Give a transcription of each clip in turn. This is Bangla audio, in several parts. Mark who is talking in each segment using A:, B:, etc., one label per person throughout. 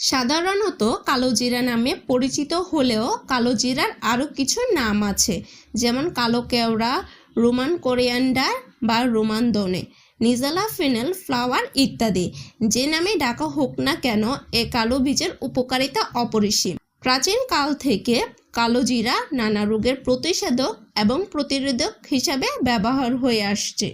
A: সাধারণত কালোজিরা নামে পরিচিত হলেও কালোজিরার আরও কিছু নাম আছে, যেমন কালো কেওড়া, রোমান কোরিয়ান্ডার বা রোমান দনে, নিজালা ফিনেল ফ্লাওয়ার ইত্যাদি। যে নামে ডাকা হোক না কেন, এ কালো বীজের উপকারিতা অপরিসীম। প্রাচীন কাল থেকে কালোজিরা নানা রোগের প্রতিষেধক এবং প্রতিরোধক হিসাবে ব্যবহার হয়ে আসছে।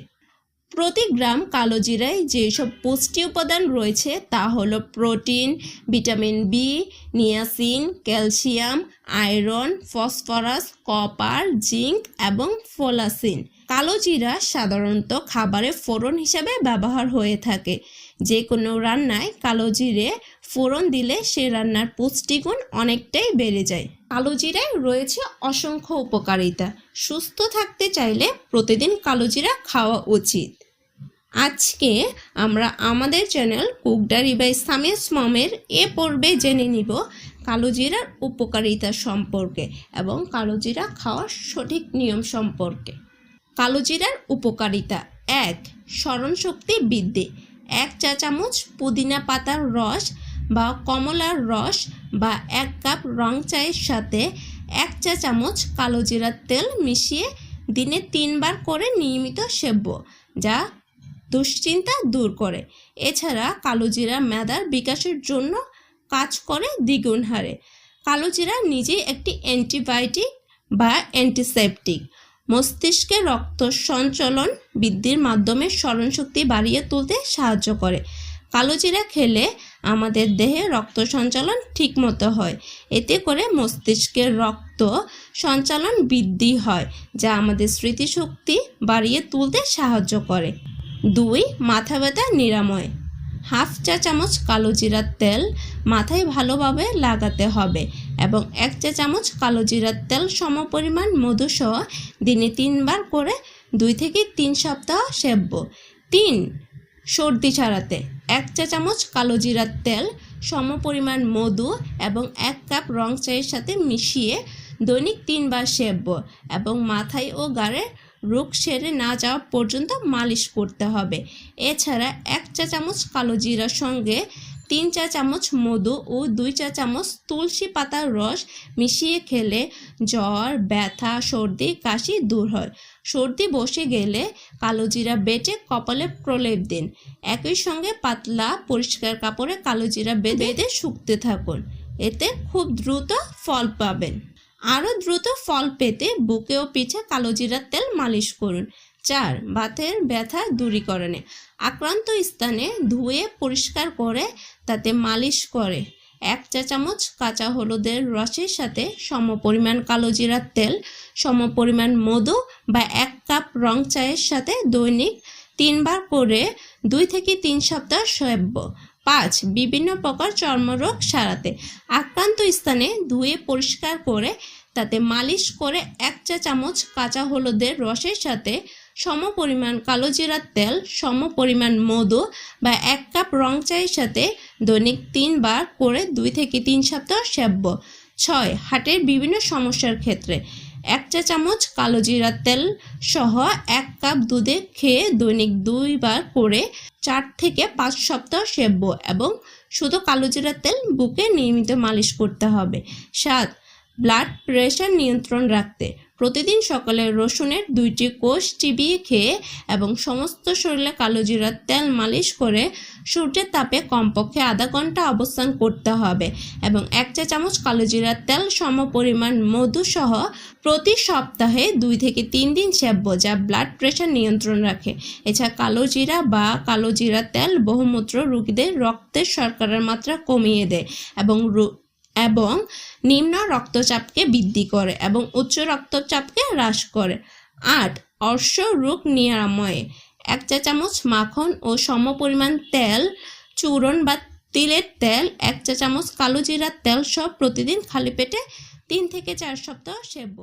A: প্রতি গ্রাম কালো জিরায় যেসব পুষ্টি উপাদান রয়েছে তা হলো protein, vitamin B, niacin, calcium, iron, phosphorus, copper, zinc এবং ফোলাসিন। কালো জিরা সাধারণত খাবারে ফোড়ন হিসাবে ব্যবহার হয়ে থাকে। যে কোনো রান্নায় কালো জিরে ফোড়ন দিলে সে রান্নার পুষ্টিগুণ অনেকটাই বেড়ে যায়। কালো জিরায় রয়েছে অসংখ্য উপকারিতা। সুস্থ থাকতে চাইলে প্রতিদিন কালো জিরা খাওয়া উচিত। আজকে আমরা আমাদের চ্যানেল কুকডারি বাই সামিয়াস মমের এ পর্বে জেনে নিব কালো জিরার উপকারিতা সম্পর্কে এবং কালো জিরা খাওয়ার সঠিক নিয়ম সম্পর্কে। কালো জিরার উপকারিতা। এক, স্মরণশক্তি বৃদ্ধি। এক চা চামচ পুদিনা পাতার রস বা কমলার রস বা এক কাপ রং চায়ের সাথে এক চা চামচ কালো জিরার তেল মিশিয়ে দিনে তিনবার করে নিয়মিত সেব্য, যা দুশ্চিন্তা দূর করে। এছাড়া কালোজিরা মেদার বিকাশের জন্য কাজ করে দ্বিগুণ হারে। কালোজিরা নিজেই একটি অ্যান্টিবায়োটিক বা অ্যান্টিসেপটিক। মস্তিষ্কে রক্ত সঞ্চলন বৃদ্ধির মাধ্যমে স্মরণশক্তি বাড়িয়ে তুলতে সাহায্য করে। কালোজিরা খেলে আমাদের দেহে রক্ত সঞ্চালন ঠিকমতো হয়। এতে করে মস্তিষ্কের রক্ত সঞ্চালন বৃদ্ধি হয়, যা আমাদের স্মৃতিশক্তি বাড়িয়ে তুলতে সাহায্য করে। দুই, মাথা ব্যথা নিরাময়। হাফ চা চামচ কালো জিরার তেল মাথায় ভালোভাবে লাগাতে হবে। এবং এক চা চামচ কালো জিরার তেল সমপরিমাণ মধুসহ দিনে তিনবার করে দুই থেকে তিন সপ্তাহ সেব্য তিন, সর্দি ছাড়াতে। এক চা চামচ কালো জিরার তেল সমপরিমাণ মধু এবং এক কাপ রং চায়ের সাথে মিশিয়ে দৈনিক তিনবার সেব্য এবং মাথায় ও গাড়ে রোগ সেরে না যাওয়া পর্যন্ত মালিশ করতে হবে। এছাড়া এক চা চামচ কালো জিরার সঙ্গে তিন চা চামচ মধু ও দুই চা চামচ তুলসী পাতার রস মিশিয়ে খেলে জ্বর, ব্যথা, সর্দি, কাশি দূর হয়। সর্দি বসে গেলে কালোজিরা বেটে কপালে প্রলেপ দিন। একই সঙ্গে পাতলা পরিষ্কার কাপড়ে কালো জিরা বেঁধে বেঁধে শুকতে থাকুন। এতে খুব দ্রুত ফল পাবেন। আরও দ্রুত ফল পেতে বুকে ও পিঠে কালো জিরার তেল মালিশ করুন। চার বাতের ব্যথা দূরীকরণে। আক্রান্ত স্থানে ধুয়ে পরিষ্কার করে তাতে মালিশ করে। এক চা চামচ কাঁচা হলুদের রসের সাথে সমপরিমাণ কালো জিরার তেল, সমপরিমাণ মধু বা এক কাপ রং চায়ের সাথে দৈনিক তিনবার করে দুই থেকে তিন সপ্তাহ সেব্য পাঁচ বিভিন্ন প্রকার চর্মরোগ সারাতে। আক্রান্ত স্থানে ধুয়ে পরিষ্কার করে, তাতে মালিশ করে এক চা চামচ কাঁচা হলুদের রসের সাথে সম পরিমাণ কালো জিরার তেল, সম পরিমাণ মধু বা এক কাপ রং চায়ের সাথে দৈনিক তিনবার করে দুই থেকে তিন সপ্তাহ সেব্য ছয়, হার্টের বিভিন্ন সমস্যার ক্ষেত্রে। এক চা চামচ কালো জিরার তেল সহ এক কাপ দুধে খেয়ে দৈনিক দুইবার করে চার থেকে পাঁচ সপ্তাহ সেব্য এবং শুধু কালো জিরার তেল বুকে নিয়মিত মালিশ করতে হবে। সাত ব্লাড প্রেশার নিয়ন্ত্রণ রাখতে। প্রতিদিন সকালে রসুনের দুইটি কোষ চিবিয়ে খেয়ে এবং সমস্ত শরীরে কালো জিরার তেল মালিশ করে সূর্যের তাপে কমপক্ষে আধা ঘণ্টা অবস্থান করতে হবে এবং এক চা চামচ কালো জিরার তেল সম পরিমাণ মধু সহ প্রতি সপ্তাহে দুই থেকে তিন দিন সেব্য যা ব্লাড প্রেশার নিয়ন্ত্রণ রাখে। এছাড়া কালো জিরা বা কালো জিরা তেল বহুমূত্র রোগীদের রক্তের শর্করার মাত্রা কমিয়ে দেয় এবং এবং নিম্ন রক্তচাপকে বৃদ্ধি করে এবং উচ্চ রক্তচাপকে হ্রাস করে। আট, অর্শ রোগ নিরাময়ে। এক চা চামচ মাখন ও সমপরিমাণ তেল, চূরণ বা তিলের তেল, এক চা চামচ কালো জিরার তেল সব প্রতিদিন খালি পেটে তিন থেকে চার সপ্তাহ সেব।